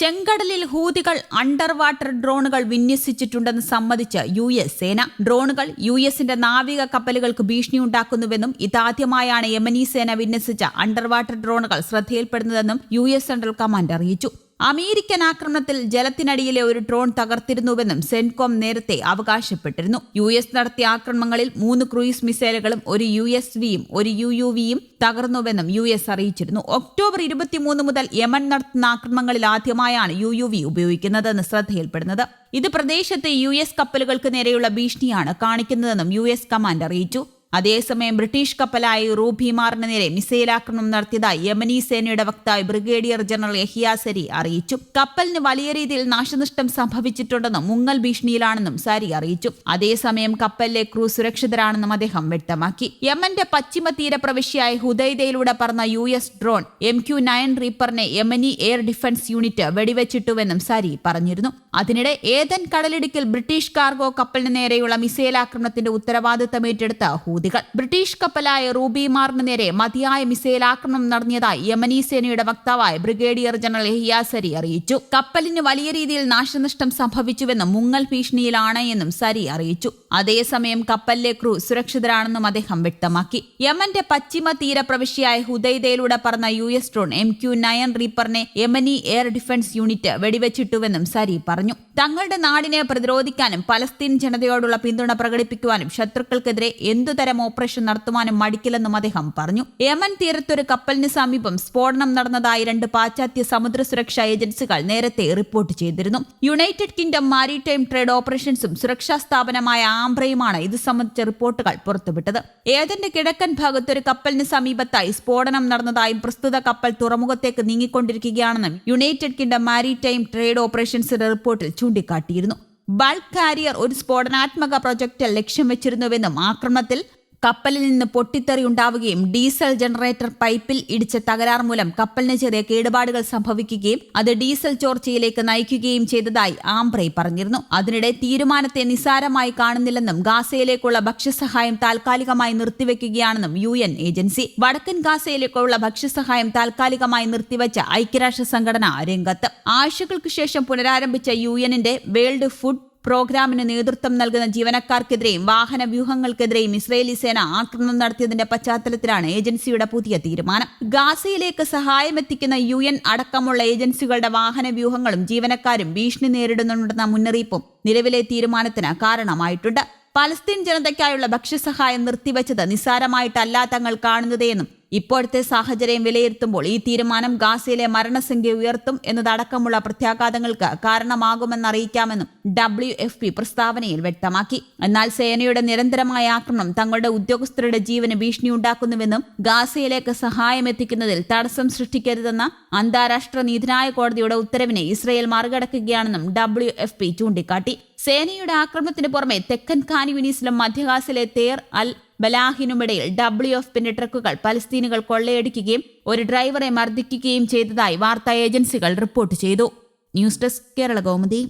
ചെങ്കടലിൽ ഹൂതികൾ under water ഡ്രോണുകൾ വിന്യസിച്ചിട്ടുണ്ടെന്ന് സമ്മതിച്ച് യു എസ് സേന. ഡ്രോണുകൾ യു എസിന്റെ നാവിക കപ്പലുകൾക്ക് ഭീഷണിയുണ്ടാക്കുന്നുവെന്നും ഇതാദ്യമായാണ് യമനി സേന വിന്യസിച്ച അണ്ടർ വാട്ടർ ഡ്രോണുകൾ ശ്രദ്ധയിൽപ്പെടുന്നതെന്നും യു എസ് സെൻട്രൽ കമാൻഡ് അറിയിച്ചു. അമേരിക്കൻ ആക്രമണത്തിൽ ജലത്തിനടിയിലെ ഒരു ഡ്രോൺ തകർത്തിരുന്നുവെന്നും സെൻകോം നേരത്തെ അവകാശപ്പെട്ടിരുന്നു. യു എസ് നടത്തിയ ആക്രമണങ്ങളിൽ മൂന്ന് ക്രൂയിസ് മിസൈലുകളും ഒരു യു എസ് വിയും ഒരു യു യു വിയും തകർന്നുവെന്നും യു എസ് അറിയിച്ചിരുന്നു. ഒക്ടോബർ ഇരുപത്തിമൂന്ന് മുതൽ യമൻ നടത്തുന്ന ആക്രമണങ്ങളിൽ ആദ്യമായാണ് യു യു വി ഉപയോഗിക്കുന്നതെന്ന് ശ്രദ്ധയിൽപ്പെടുന്നത്. ഇത് പ്രദേശത്തെ യു എസ് കപ്പലുകൾക്ക് നേരെയുള്ള ഭീഷണിയാണ് കാണിക്കുന്നതെന്നും യു എസ് കമാൻഡ് അറിയിച്ചു. അതേസമയം ബ്രിട്ടീഷ് കപ്പലായ റൂഭിമാറിന് നേരെ മിസൈൽ ആക്രമണം നടത്തിയതായി യമനി സേനയുടെ വക്താവ് ബ്രിഗേഡിയർ ജനറൽ യഹിയാസരി അറിയിച്ചു. കപ്പലിന് വലിയ രീതിയിൽ നാശനഷ്ടം സംഭവിച്ചിട്ടുണ്ടെന്നും മുങ്ങൽ ഭീഷണിയിലാണെന്നും സാരി അറിയിച്ചു. അതേസമയം കപ്പലിലെ ക്രൂ സുരക്ഷിതരാണെന്നും അദ്ദേഹം വ്യക്തമാക്കി. യമന്റെ പശ്ചിമ തീരപ്രവിശ്യയായ ഹുദൈദയിലൂടെ പറന്ന U S drone M Q nine റീപ്പറിനെ Yemeni air defence unit വെടിവെച്ചിട്ടുവെന്നും സാരി പറഞ്ഞിരുന്നു. അതിനിടെ ഏതൻ കടലിടുക്കിൽ ബ്രിട്ടീഷ് കാർഗോ കപ്പലിന് നേരെയുള്ള മിസൈൽ ആക്രമണത്തിന്റെ ഉത്തരവാദിത്തം ഏറ്റെടുത്ത ഹൂതികൾ ബ്രിട്ടീഷ് കപ്പലായ റൂബി മാറിന് നേരെ മതിയായ മിസൈൽ ആക്രമണം നടത്തിയതായി യമനി സേനയുടെ വക്താവായ ബ്രിഗേഡിയർ ജനറൽ ഹിയാസരി അറിയിച്ചു. കപ്പലിന് വലിയ രീതിയിൽ നാശനഷ്ടം സംഭവിച്ചുവെന്നും മുങ്ങൽ ഭീഷണിയിലാണ് എന്നും സരി അറിയിച്ചു. അതേസമയം കപ്പലിലെ ക്രൂ സുരക്ഷിതരാണെന്നും അദ്ദേഹം വ്യക്തമാക്കി. യമന്റെ പശ്ചിമ തീരപ്രവിശ്യയായ ഹുദൈദയിലൂടെ പറന്ന U S drone M Q nine റീപ്പറിനെ Yemeni air defence unit വെടിവെച്ചിട്ടുവെന്നും സരി പറഞ്ഞു. തങ്ങളുടെ നാടിനെ പ്രതിരോധിക്കാനും പലസ്തീൻ ജനതയോടുള്ള പിന്തുണ പ്രകടിപ്പിക്കുവാനും ശത്രുക്കൾക്കെതിരെ എന്തുതരം ഓപ്പറേഷൻ നടത്തുവാനും മടിക്കില്ലെന്നും അദ്ദേഹം പറഞ്ഞു. യമൻ തീരത്തൊരു കപ്പലിന് സമീപം സ്ഫോടനം നടന്നതായി രണ്ട് പാശ്ചാത്യ സമുദ്ര സുരക്ഷാ ഏജൻസികൾ നേരത്തെ റിപ്പോർട്ട് ചെയ്തിരുന്നു. യുണൈറ്റഡ് കിങ്ഡം മാരിടൈം ട്രേഡ് ഓപ്പറേഷൻസും സുരക്ഷാ സ്ഥാപനമായ ആംബ്രയുമാണ് ഇത് സംബന്ധിച്ച റിപ്പോർട്ടുകൾ പുറത്തുവിട്ടത്. ഏതന്റെ കിഴക്കൻ ഭാഗത്ത് ഒരു കപ്പലിന് സമീപത്തായി സ്ഫോടനം നടന്നതായും പ്രസ്തുത കപ്പൽ തുറമുഖത്തേക്ക് നീങ്ങിക്കൊണ്ടിരിക്കുകയാണെന്നും യുണൈറ്റഡ് കിങ്ഡം മാരിടൈം ട്രേഡ് ഓപ്പറേഷൻസിന്റെ റിപ്പോർട്ടിൽ ചൂണ്ടിക്കാട്ടിയിരുന്നു. ബൾക്ക് കാരിയർ ഒരു സ്ഫോടനാത്മക പ്രൊജക്റ്റ് ലക്ഷ്യം വെച്ചിരുന്നുവെന്നും ആക്രമണത്തിൽ കപ്പലിൽ നിന്ന് പൊട്ടിത്തെറി ഉണ്ടാവുകയും ഡീസൽ ജനറേറ്റർ പൈപ്പിൽ ഇടിച്ച തകരാർ മൂലം കപ്പലിന് ചെറിയ കേടുപാടുകൾ സംഭവിക്കുകയും അത് ഡീസൽ ചോർച്ചയിലേക്ക് നയിക്കുകയും ചെയ്തതായി ആംബ്രെ പറഞ്ഞിരുന്നു. അതിനിടെ തീരുമാനത്തെ നിസാരമായി കാണുന്നില്ലെന്നും ഗാസയിലേക്കുള്ള ഭക്ഷ്യസഹായം താൽക്കാലികമായി നിർത്തിവെക്കുകയാണെന്നും യു എൻ ഏജൻസി. വടക്കൻ ഗാസയിലേക്കുള്ള ഭക്ഷ്യസഹായം താൽക്കാലികമായി നിർത്തിവെച്ച ഐക്യരാഷ്ട്ര സംഘടന രംഗത്ത്. ആഴ്ചകൾക്ക് ശേഷം പുനരാരംഭിച്ച യു എന്നിന്റെ വേൾഡ് ഫുഡ് പ്രോഗ്രാമിന് നേതൃത്വം നൽകുന്ന ജീവനക്കാർക്കെതിരെയും വാഹന വ്യൂഹങ്ങൾക്കെതിരെയും ഇസ്രയേലി സേന ആക്രമണം നടത്തിയതിന്റെ പശ്ചാത്തലത്തിലാണ് ഏജൻസിയുടെ പുതിയ തീരുമാനം. ഗാസയിലേക്ക് സഹായമെത്തിക്കുന്ന യു എൻ അടക്കമുള്ള ഏജൻസികളുടെ വാഹന വ്യൂഹങ്ങളും ജീവനക്കാരും ഭീഷണി നേരിടുന്നുണ്ടെന്ന മുന്നറിയിപ്പും നിലവിലെ തീരുമാനത്തിന് കാരണമായിട്ടുണ്ട്. പലസ്തീൻ ജനതയ്ക്കായുള്ള ഭക്ഷ്യസഹായം നിർത്തിവച്ചത് നിസ്സാരമായിട്ടല്ല തങ്ങൾ കാണുന്നതെന്നും ഇപ്പോഴത്തെ സാഹചര്യം വിലയിരുത്തുമ്പോൾ ഈ തീരുമാനം ഗാസയിലെ മരണസംഖ്യ ഉയർത്തും എന്നതടക്കമുള്ള പ്രത്യാഘാതങ്ങൾക്ക് കാരണമാകുമെന്നറിയിക്കാമെന്നും ഡബ്ല്യു എഫ് പി പ്രസ്താവനയിൽ വ്യക്തമാക്കി. എന്നാൽ സേനയുടെ നിരന്തരമായ ആക്രമണം തങ്ങളുടെ ഉദ്യോഗസ്ഥരുടെ ജീവന് ഭീഷണിയുണ്ടാക്കുന്നുവെന്നും ഗാസയിലേക്ക് സഹായം എത്തിക്കുന്നതിൽ തടസ്സം സൃഷ്ടിക്കരുതെന്ന അന്താരാഷ്ട്ര നീതിന്യായ കോടതിയുടെ ഉത്തരവിനെ ഇസ്രയേൽ മറികടക്കുകയാണെന്നും ഡബ്ല്യു എഫ് പി ചൂണ്ടിക്കാട്ടി. സേനയുടെ ആക്രമണത്തിന് പുറമെ തെക്കൻ ഖാനിവിനീസിലും മധ്യഗാസിലെ തേർ അൽ ബലാഹിനുമിടയിൽ ഡബ്ല്യു എഫ് പിന്നെ ട്രക്കുകൾ പലസ്തീനുകൾ കൊള്ളയടിക്കുകയും ഒരു ഡ്രൈവറെ മർദ്ദിക്കുകയും ചെയ്തതായി വാർത്താ ഏജൻസികൾ റിപ്പോർട്ട് ചെയ്തു. News desk Kerala Kaumudi.